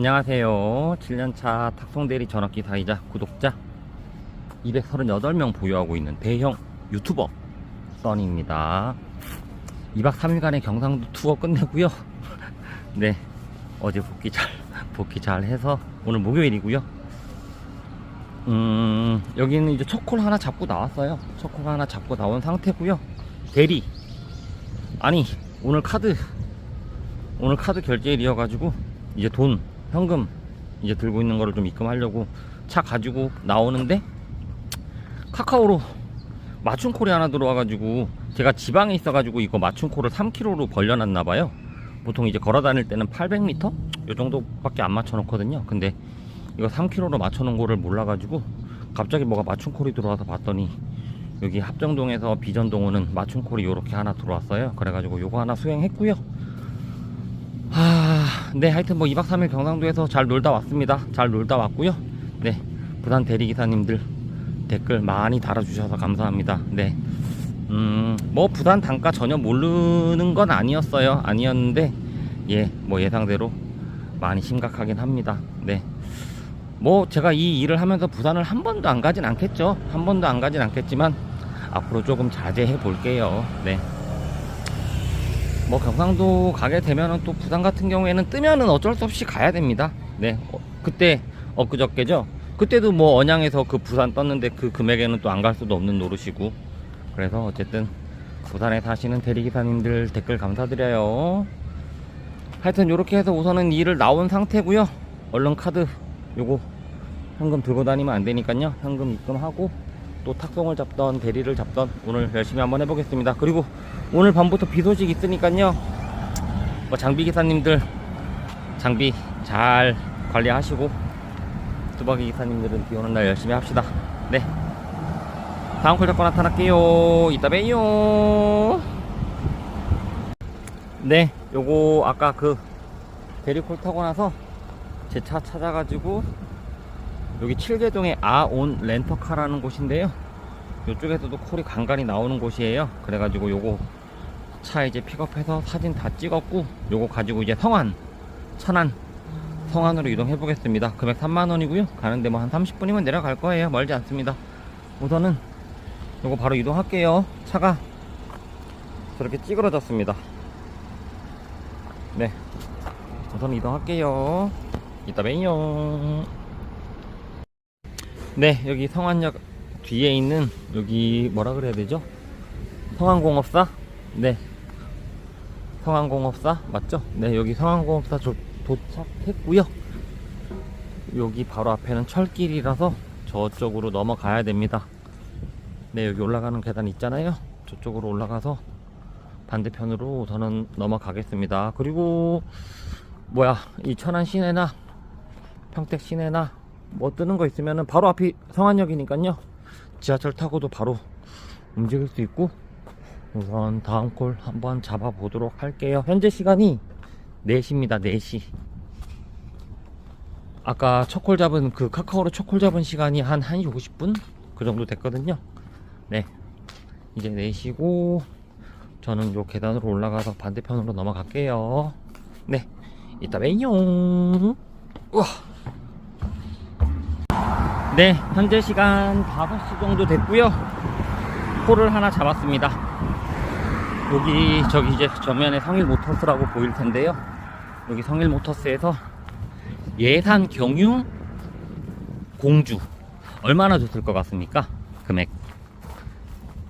네, 안녕하세요. 7년차 탁송대리 전업기 사이자 구독자 238명 보유하고 있는 대형 유튜버 써니입니다. 2박 3일간의 경상도 투어 끝내고요. 네, 어제 복귀 잘 복귀 잘 해서 오늘 목요일이고요. 음, 여기는 이제 첫콜 하나 잡고 나왔어요. 첫콜 하나 잡고 나온 상태고요. 대리 아니 오늘 카드 오늘 카드 결제일이어가지고 이제 돈 현금 이제 들고 있는 거를 좀 입금하려고 차 가지고 나오는데 카카오로 맞춤 콜이 하나 들어와가지고 제가 지방에 있어가지고 이거 맞춤 콜을 3kg로 벌려놨나 봐요. 보통 이제 걸어 다닐 때는 800m 요 정도밖에 안 맞춰 놓거든요. 근데 이거 3kg로 맞춰 놓은 거를 몰라가지고 갑자기 뭐가 맞춤 콜이 들어와서 봤더니 여기 합정동에서 비전동호는 맞춤 콜이 요렇게 하나 들어왔어요. 그래가지고 요거 하나 수행했고요. 아, 네, 하여튼 뭐 2박 3일 경상도에서 잘 놀다 왔습니다. 잘 놀다 왔고요. 네, 부산 대리기사님들 댓글 많이 달아주셔서 감사합니다. 네, 음, 뭐 부산 단가 전혀 모르는 건 아니었어요. 아니었는데, 예, 뭐 예상대로 많이 심각하긴 합니다. 네. 뭐 제가 이 일을 하면서 부산을 한 번도 안 가진 않겠죠. 한 번도 안 가진 않겠지만 앞으로 조금 자제해 볼게요. 네. 뭐 경상도 가게 되면은 또 부산 같은 경우에는 뜨면은 어쩔 수 없이 가야 됩니다. 네, 어, 그때 엊그저께죠. 그때도 뭐 언양에서 그 부산 떴는데 그 금액에는 또 안 갈 수도 없는 노릇이고. 그래서 어쨌든 부산에 사시는 대리기사님들 댓글 감사드려요. 하여튼 이렇게 해서 우선은 일을 나온 상태고요. 얼른 카드 요거 현금 들고 다니면 안 되니까요. 현금 입금하고 또 탁송을 잡던 대리를 잡던 오늘 열심히 한번 해보겠습니다. 그리고 오늘 밤부터 비 소식 있으니까요. 뭐 장비 기사님들 장비 잘 관리하시고 뚜벅이 기사님들은 비 오는 날 열심히 합시다. 네. 다음 콜 잡고 나타날게요. 이따 봬요. 네, 요거 아까 그 대리콜 타고 나서 제 차 찾아가지고 여기 칠계동의 아온 렌터카라는 곳인데요. 이쪽에서도 콜이 간간히 나오는 곳이에요. 그래가지고 요거 차 이제 픽업해서 사진 다 찍었고 요거 가지고 이제 성안, 천안, 성안으로 이동해 보겠습니다. 금액 3만원이고요. 가는데 뭐 한 30분이면 내려갈 거예요. 멀지 않습니다. 우선은 요거 바로 이동할게요. 차가 저렇게 찌그러졌습니다. 네. 우선 이동할게요. 이따 봬요. 네, 여기 성안역 뒤에 있는 여기 뭐라 그래야 되죠? 성안공업사? 네. 성안공업사 맞죠? 네, 여기 성안공업사 조- 도착했고요. 여기 바로 앞에는 철길이라서 저쪽으로 넘어가야 됩니다. 네, 여기 올라가는 계단 있잖아요. 저쪽으로 올라가서 반대편으로 저는 넘어가겠습니다. 그리고 뭐야, 이 천안 시내나 평택 시내나 뭐 뜨는 거 있으면은 바로 앞이 성안역이니까요. 지하철 타고도 바로 움직일 수 있고 우선 다음 콜 한번 잡아 보도록 할게요. 현재 시간이 4시입니다. 4시. 아까 첫콜 잡은 그 카카오로 첫콜 잡은 시간이 한 1시 50분 그 정도 됐거든요. 네. 이제 4시고 저는 요 계단으로 올라가서 반대편으로 넘어갈게요. 네. 이따 봬요. 우와. 네, 현재 시간 5시 정도 됐고요. 콜을 하나 잡았습니다. 여기 저기 이제 정면에 성일 모터스라고 보일 텐데요. 여기 성일 모터스에서 예산 경유 공주 얼마나 줬을 것 같습니까? 금액.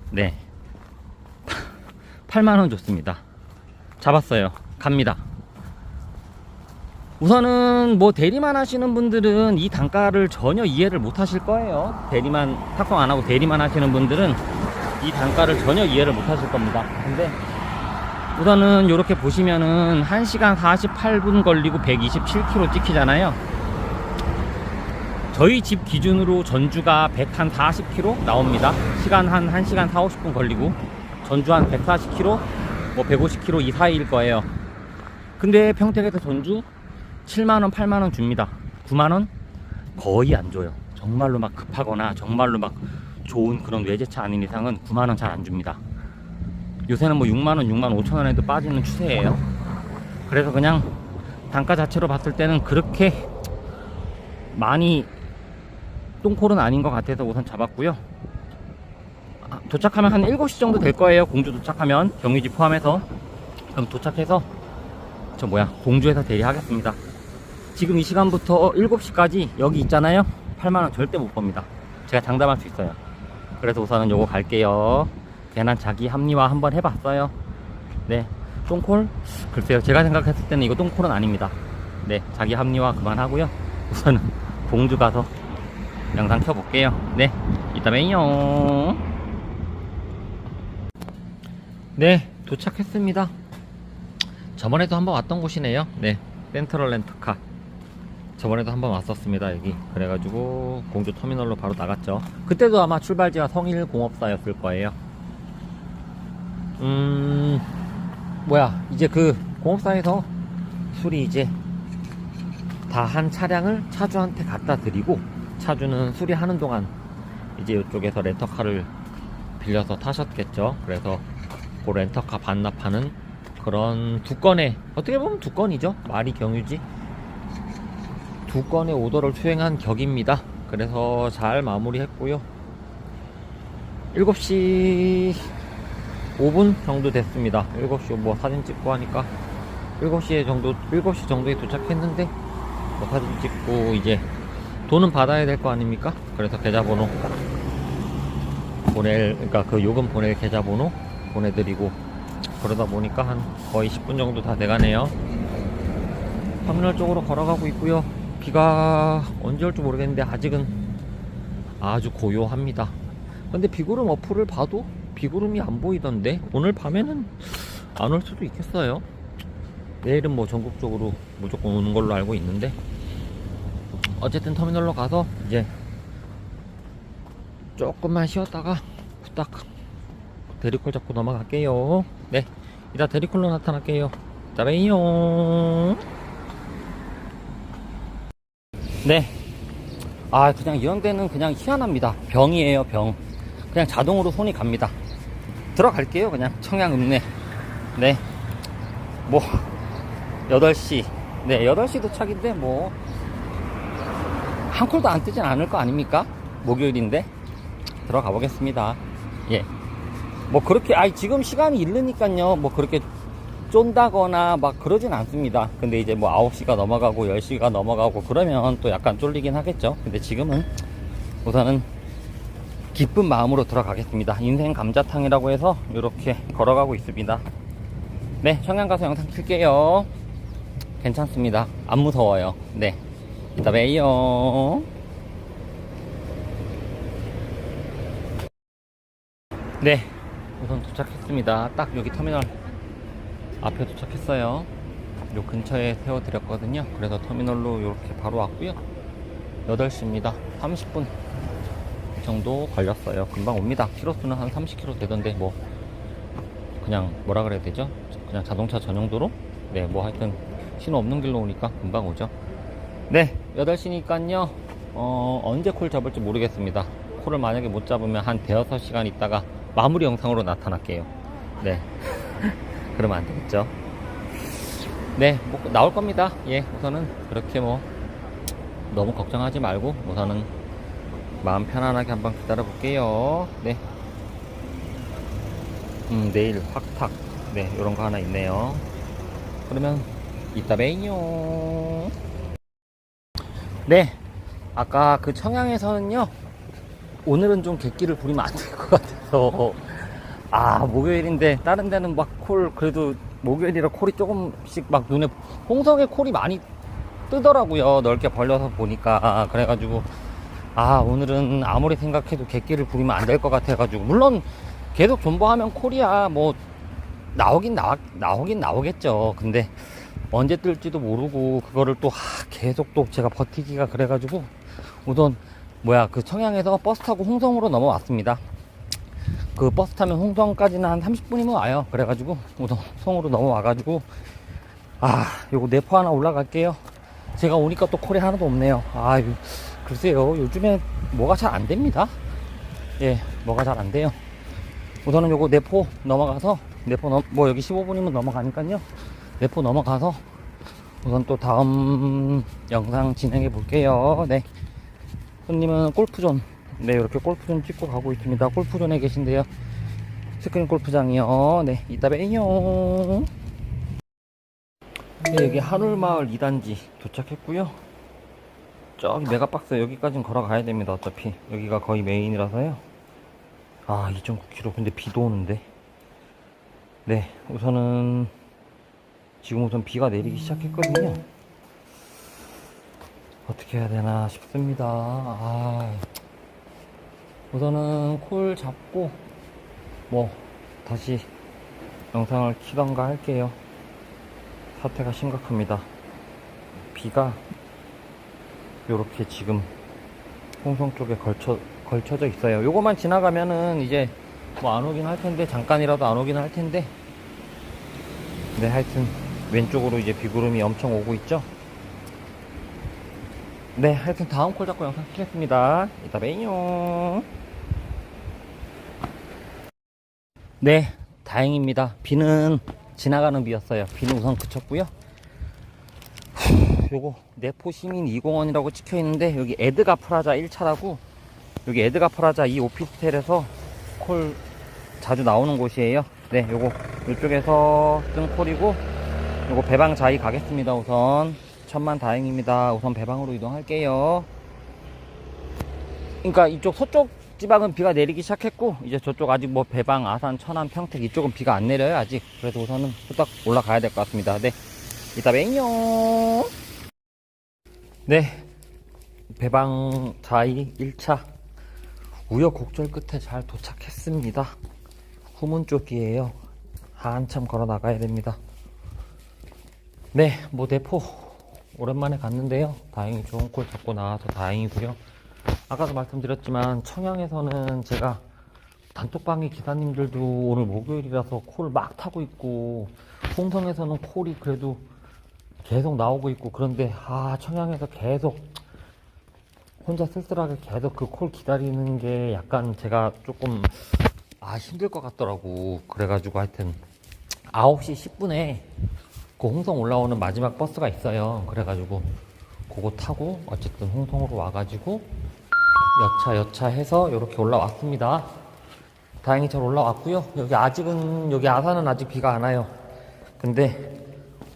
네. 8만 원 줬습니다. 잡았어요. 갑니다. 우선은 뭐 대리만 하시는 분들은 이 단가를 전혀 이해를 못 하실 거예요. 대리만 탁송 안 하고 대리만 하시는 분들은 이 단가를 전혀 이해를 못 하실 겁니다. 근데 우선은 이렇게 보시면은 1시간 48분 걸리고 127km 찍히잖아요. 저희 집 기준으로 전주가 100한 40km 나옵니다. 시간 한 1시간 4, 50분 걸리고 전주 한 140km, 뭐 150km 이 사이일 거예요. 근데 평택에서 전주 7만원, 8만원 줍니다. 9만원? 거의 안 줘요. 정말로 막 급하거나 정말로 막 좋은 그런 외제차 아닌 이상은 9만원 잘 안 줍니다. 요새는 뭐 6만원, 6만 5천원에도 빠지는 추세예요. 그래서 그냥 단가 자체로 봤을 때는 그렇게 많이 똥콜은 아닌 것 같아서 우선 잡았고요. 아, 도착하면 한 7시 정도 될 거예요. 공주 도착하면 경유지 포함해서 그럼 도착해서 저 뭐야 공주에서 대리하겠습니다. 지금 이 시간부터 7시까지 여기 있잖아요. 8만원 절대 못 법니다. 제가 장담할 수 있어요. 그래서 우선은 요거 갈게요. 괜한 자기 합리화 한번 해봤어요. 네. 똥콜? 글쎄요. 제가 생각했을 때는 이거 똥콜은 아닙니다. 네. 자기 합리화 그만하고요. 우선은 공주 가서 영상 켜볼게요. 네. 이따 봬요. 네. 도착했습니다. 저번에도 한번 왔던 곳이네요. 네. 센트럴 렌터카. 저번에도 한번 왔었습니다 여기. 그래가지고 공주 터미널로 바로 나갔죠. 그때도 아마 출발지가 성일공업사였을 거예요. 음 뭐야 이제 그 공업사에서 술이 이제 다 한 차량을 차주한테 갖다 드리고 차주는 수리하는 동안 이제 이쪽에서 렌터카를 빌려서 타셨겠죠. 그래서 그 렌터카 반납하는 그런 두 건의 어떻게 보면 두 건이죠. 말이 경유지 두 건의 오더를 수행한 격입니다. 그래서 잘 마무리했고요. 7시 5분 정도 됐습니다. 7시 뭐 사진 찍고 하니까 7시에 정도 7시 정도에 도착했는데 뭐 사진 찍고 이제 돈은 받아야 될 거 아닙니까? 그래서 계좌번호 보낼 그러니까 그 요금 보낼 계좌번호 보내드리고 그러다 보니까 한 거의 10분 정도 다 돼가네요. 터미널 쪽으로 걸어가고 있고요. 비가 언제 올지 모르겠는데 아직은 아주 고요합니다. 근데 비구름 어플을 봐도 비구름이 안 보이던데 오늘 밤에는 안 올 수도 있겠어요. 내일은 뭐 전국적으로 무조건 오는 걸로 알고 있는데 어쨌든 터미널로 가서 이제 조금만 쉬었다가 후딱 대리콜 잡고 넘어갈게요. 네, 이따 대리콜로 나타날게요. 자, 봬요. 네. 아, 그냥 이런 데는 그냥 희한합니다. 병이에요, 병. 그냥 자동으로 손이 갑니다. 들어갈게요, 그냥. 청양읍내. 네. 뭐, 8시. 네, 8시 도착인데, 뭐, 한 콜도 안 뜨진 않을 거 아닙니까? 목요일인데. 들어가 보겠습니다. 예. 뭐, 그렇게, 아이, 지금 시간이 이르니까요. 뭐, 그렇게 쫀다거나 막 그러진 않습니다. 근데 이제 뭐 9시가 넘어가고 10시가 넘어가고 그러면 또 약간 쫄리긴 하겠죠. 근데 지금은 우선은 기쁜 마음으로 들어가겠습니다. 인생 감자탕이라고 해서 이렇게 걸어가고 있습니다. 네, 청양 가서 영상 킬게요. 괜찮습니다. 안 무서워요. 네. 이따 봬요. 네. 우선 도착했습니다. 딱 여기 터미널 앞에 도착했어요. 요 근처에 세워드렸거든요. 그래서 터미널로 이렇게 바로 왔고요. 8시입니다. 30분 정도 걸렸어요. 금방 옵니다. 키로수는 한 30km 되던데 뭐 그냥 뭐라 그래야 되죠? 그냥 자동차 전용도로? 네, 뭐 하여튼 신호 없는 길로 오니까 금방 오죠. 네, 8시니까요. 어, 언제 콜 잡을지 모르겠습니다. 콜을 만약에 못 잡으면 한 대여섯 시간 있다가 마무리 영상으로 나타날게요. 네. 그러면 안 되겠죠. 네, 뭐 나올 겁니다. 예, 우선은 그렇게 뭐 너무 걱정하지 말고 우선은 마음 편안하게 한번 기다려 볼게요. 네. 음, 내일 확탁. 네, 요런 거 하나 있네요. 그러면 이따 봬요. 네. 아까 그 청양에서는요. 오늘은 좀 객기를 부리면 안 될 것 같아서 아 목요일인데 다른 데는 막 콜 그래도 목요일이라 콜이 조금씩 막 눈에 홍성에 콜이 많이 뜨더라고요. 넓게 벌려서 보니까. 그래가지고 아 오늘은 아무리 생각해도 객기를 부리면 안 될 것 같아가지고. 물론 계속 존버하면 콜이야. 뭐 나오긴 나 나오긴 나오겠죠. 근데 언제 뜰지도 모르고 그거를 또 하, 계속 또 제가 버티기가 그래가지고 우선 뭐야 그 청양에서 버스 타고 홍성으로 넘어왔습니다 그 버스 타면 홍성까지는 한 30분이면 와요. 그래가지고 우선 성으로 넘어와가지고 아 요거 네포 하나 올라갈게요. 제가 오니까 또 콜이 하나도 없네요. 아 요- 글쎄요 요즘에 뭐가 잘 안 됩니다. 예 뭐가 잘 안 돼요. 우선은 요거 네포 넘어가서 네포 넘, 뭐 여기 15분이면 넘어가니까요. 네포 넘어가서 우선 또 다음 영상 진행해 볼게요. 네. 손님은 골프존. 네, 이렇게 골프존 찍고 가고 있습니다. 골프존에 계신데요. 스크린 골프장이요. 네, 이따 봬요. 네, 여기 한울마을 2단지 도착했고요. 저기 메가박스 여기까지는 걸어가야 됩니다. 어차피 여기가 거의 메인이라서요. 아, 2.9km. 근데 비도 오는데. 네, 우선은 지금 우선 비가 내리기 시작했거든요. 어떻게 해야 되나 싶습니다. 아, 우선은 콜 잡고 뭐 다시 영상을 키던가 할게요. 사태가 심각합니다. 비가 요렇게 지금 홍성 쪽에 걸쳐 걸쳐져 있어요. 요거만 지나가면은 이제 뭐 안 오긴 할 텐데 잠깐이라도 안 오긴 할 텐데 네 하여튼 왼쪽으로 이제 비구름이 엄청 오고 있죠. 네 하여튼 다음 콜 잡고 영상 키겠습니다. 이따 봬요. 네 다행입니다. 비는 지나가는 비였어요. 비는 우선 그쳤고요. 요거 내포 시민 2공원이라고 찍혀 있는데 여기 에드가 프라자 1차라고 여기 에드가 프라자 이 오피스텔에서 콜 자주 나오는 곳이에요. 네, 요거 이쪽에서 뜬 콜이고 요거 배방 자이 가겠습니다. 우선 천만 다행입니다. 우선 배방으로 이동할게요. 그러니까 이쪽 서쪽 지방은 비가 내리기 시작했고 이제 저쪽 아직 뭐 배방, 아산, 천안, 평택 이쪽은 비가 안 내려요 아직. 그래서 우선은 후딱 올라가야 될 것 같습니다. 네, 이따 봬요. 네, 배방 자이 1차 우여곡절 끝에 잘 도착했습니다. 후문 쪽이에요. 한참 걸어 나가야 됩니다. 네, 뭐 대포 오랜만에 갔는데요. 다행히 좋은 콜 잡고 나와서 다행이고요. 아까도 말씀드렸지만 청양에서는 제가 단톡방의 기사님들도 오늘 목요일이라서 콜 막 타고 있고 홍성에서는 콜이 그래도 계속 나오고 있고 그런데 아 청양에서 계속 혼자 쓸쓸하게 계속 그 콜 기다리는 게 약간 제가 조금 아 힘들 것 같더라고. 그래가지고 하여튼 9시 10분에 그 홍성 올라오는 마지막 버스가 있어요. 그래가지고 그거 타고 어쨌든 홍성으로 와가지고 여차 여차 해서 이렇게 올라왔습니다 다행히 잘 올라왔고요 여기 아직은 여기 아산은 아직 비가 안 와요 근데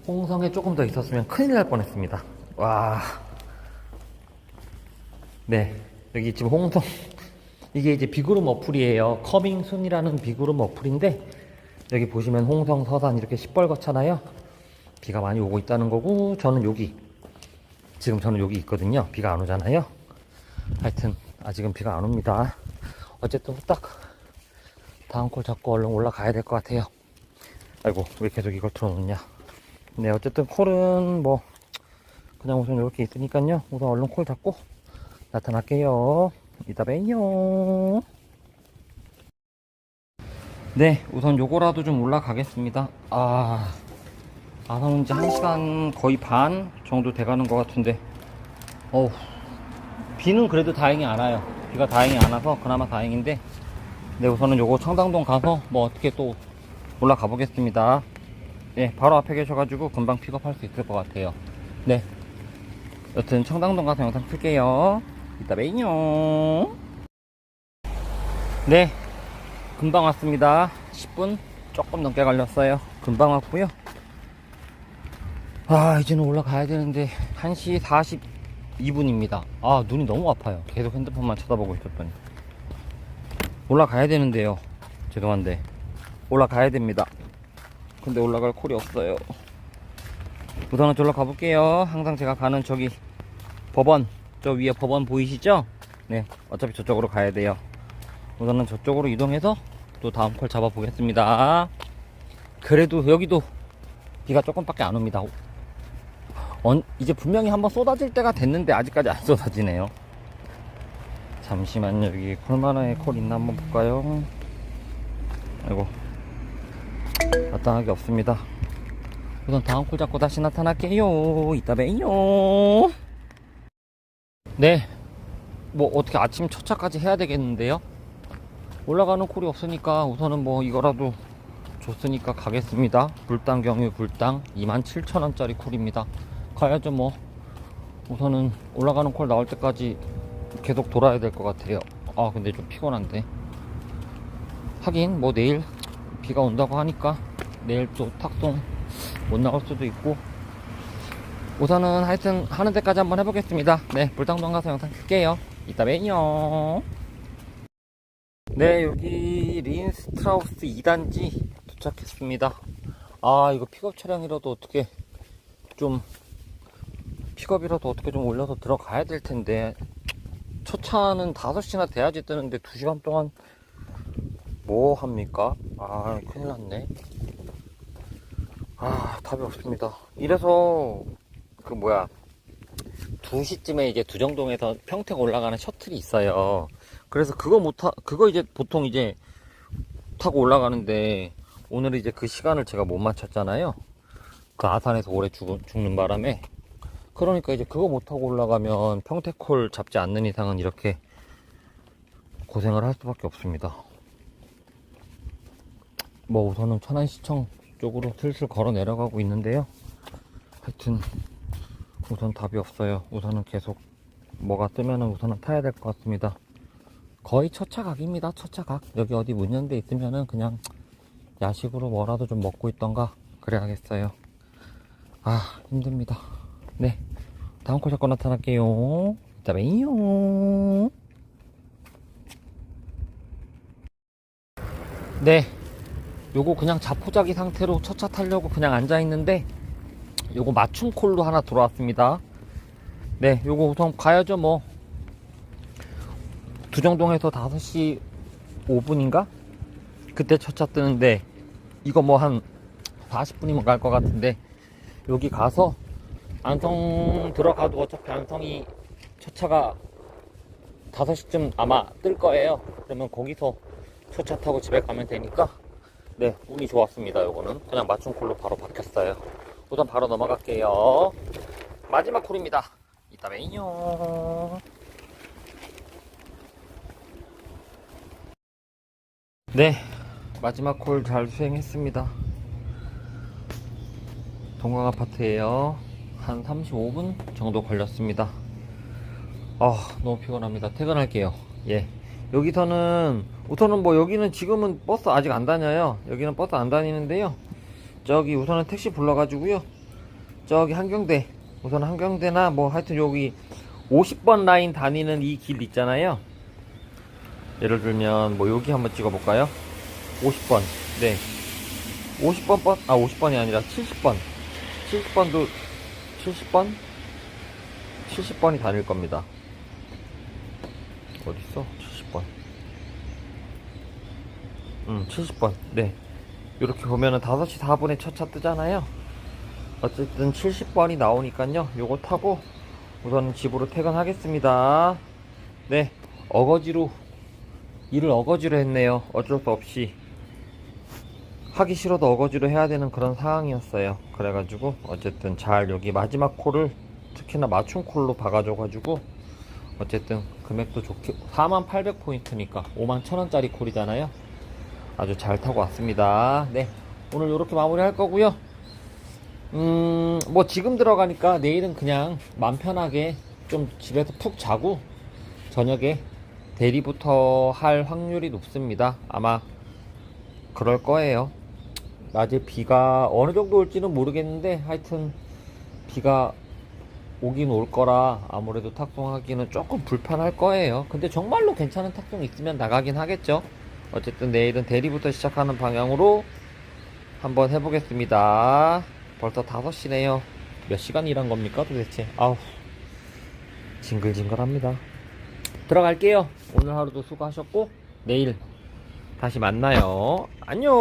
홍성에 조금 더 있었으면 큰일 날 뻔했습니다 와 네, 여기 지금 홍성 이게 이제 비구름 어플이에요. 커밍순이라는 비구름 어플인데 여기 보시면 홍성 서산 이렇게 시뻘겋잖아요. 비가 많이 오고 있다는 거고 저는 여기 지금 저는 여기 있거든요. 비가 안 오잖아요. 하여튼 아직은 비가 안 옵니다. 어쨌든 후딱 다음 콜 잡고 얼른 올라가야 될 것 같아요. 아이고 왜 계속 이걸 틀어놓냐. 네 어쨌든 콜은 뭐 그냥 우선 이렇게 있으니까요. 우선 얼른 콜 잡고 나타날게요. 이따 봬요. 네, 우선 요거라도 좀 올라가겠습니다. 아, 아산 온지 1시간 거의 반 정도 돼가는 것 같은데, 어우, 비는 그래도 다행히 안 와요. 비가 다행히 안 와서 그나마 다행인데, 네, 우선은 요거 청담동 가서 뭐 어떻게 또 올라가 보겠습니다. 네, 바로 앞에 계셔가지고 금방 픽업할 수 있을 것 같아요. 네. 여튼 청담동 가서 영상 쓸게요. 이따 봬요. 네, 금방 왔습니다. 10분 조금 넘게 걸렸어요. 금방 왔고요. 아, 이제는 올라가야 되는데 1시 42분입니다. 아, 눈이 너무 아파요. 계속 핸드폰만 쳐다보고 있었더니. 올라가야 되는데요. 죄송한데 올라가야 됩니다. 근데 올라갈 콜이 없어요. 우선은 저로 가볼게요. 항상 제가 가는 저기 법원 저 위에 법원 보이시죠? 네, 어차피 저쪽으로 가야 돼요. 우선은 저쪽으로 이동해서 또 다음 콜 잡아 보겠습니다. 그래도 여기도 비가 조금밖에 안 옵니다. 언- 이제 분명히 한번 쏟아질 때가 됐는데 아직까지 안 쏟아지네요. 잠시만요. 여기 콜마나에 콜 있나 한번 볼까요? 아이고 마땅하게 없습니다. 우선 다음 콜 잡고 다시 나타날게요. 이따 봬요. 네. 뭐 어떻게 아침 첫 차까지 해야 되겠는데요? 올라가는 콜이 없으니까 우선은 뭐 이거라도 줬으니까 가겠습니다. 굴당 경유 굴당 27,000원짜리 콜입니다. 가야죠 뭐. 우선은 올라가는 콜 나올 때까지 계속 돌아야 될 것 같아요. 아 근데 좀 피곤한데. 하긴 뭐 내일 비가 온다고 하니까 내일 또 탁송 못 나갈 수도 있고. 우선은 하여튼 하는 데까지 한번 해보겠습니다. 네 불당동 가서 영상 킬게요. 이따 봬요. 네 여기 린스트라우스 2단지 도착했습니다. 아 이거 픽업 차량이라도 어떻게 좀 픽업이라도 어떻게 좀 올려서 들어가야 될 텐데. 첫 차는 5시나 돼야지 뜨는데 2시간 동안 뭐 합니까? 아 큰일 났네. 아 답이 없습니다. 이래서 그 뭐야. 2시쯤에 이제 두정동에서 평택 올라가는 셔틀이 있어요. 그래서 그거 못 타, 그거 이제 보통 이제 타고 올라가는데 오늘 이제 그 시간을 제가 못 맞췄잖아요. 그 아산에서 오래 죽, 죽는 바람에 그러니까 이제 그거 못 타고 올라가면 평택콜 잡지 않는 이상은 이렇게 고생을 할 수밖에 없습니다. 뭐 우선은 천안시청 쪽으로 슬슬 걸어 내려가고 있는데요. 하여튼 우선 답이 없어요. 우선은 계속 뭐가 뜨면은 우선은 타야 될 것 같습니다. 거의 첫차 각입니다. 첫차 각. 여기 어디 문 연데 있으면은 그냥 야식으로 뭐라도 좀 먹고 있던가 그래야겠어요. 아 힘듭니다 네. 다음 콜 잡고 나타날게요. 이따 봬요. 네. 요거 그냥 자포자기 상태로 첫 차 타려고 그냥 앉아 있는데 요거 맞춤 콜로 하나 들어왔습니다. 네 요거 우선 가야죠 뭐. 두정동에서 5시 5분인가? 그때 첫 차 뜨는데 이거 뭐 한 40분이면 갈 것 같은데 여기 가서 안성 들어가도 어차피 안성이 첫 차가 5시쯤 아마 뜰 거예요. 그러면 거기서 첫차 타고 집에 가면 되니까. 네 운이 좋았습니다 요거는. 그냥 맞춤 콜로 바로 바뀌었어요. 우선 바로 넘어갈게요. 마지막 콜입니다. 이따 봬요. 네 마지막 콜 잘 수행했습니다. 동강 아파트에요 한 35분 정도 걸렸습니다. 아 너무 피곤합니다. 퇴근할게요. 예. 여기서는 우선은 뭐 여기는 지금은 버스 아직 안 다녀요. 여기는 버스 안 다니는데요. 저기 우선은 택시 불러가지고요. 저기 한경대 우선 한경대나 뭐 하여튼 여기 50번 라인 다니는 이 길 있잖아요. 예를 들면 뭐 여기 한번 찍어볼까요? 50번. 네. 50번 버스 아 50번이 아니라 70번. 70번도 70번? 70번이 다닐 겁니다. 어딨어? 70번. 음 70번. 네. 이렇게 보면은 5시 4분에 첫 차 뜨잖아요. 어쨌든 70번이 나오니까요. 요거 타고 우선 집으로 퇴근하겠습니다. 네. 어거지로 일을 어거지로 했네요. 어쩔 수 없이 하기 싫어도 어거지로 해야 되는 그런 상황이었어요. 그래가지고 어쨌든 잘 여기 마지막 콜을 특히나 맞춤 콜로 박아줘가지고 어쨌든 금액도 좋게 4800포인트니까 5만 1000원짜리 콜이잖아요. 아주 잘 타고 왔습니다. 네 오늘 이렇게 마무리 할 거고요. 음뭐 지금 들어가니까 내일은 그냥 맘 편하게 좀 집에서 푹 자고 저녁에 대리부터 할 확률이 높습니다. 아마 그럴 거예요 낮에 비가 어느 정도 올지는 모르겠는데 하여튼 비가 오긴 올 거라 아무래도 탁송하기는 조금 불편할 거예요. 근데 정말로 괜찮은 탁송 있으면 나가긴 하겠죠. 어쨌든 내일은 대리부터 시작하는 방향으로 한번 해보겠습니다. 벌써 5시네요. 몇 시간 일한 겁니까 도대체? 아우 징글징글합니다. 들어갈게요. 오늘 하루도 수고하셨고 내일 다시 만나요. 안녕.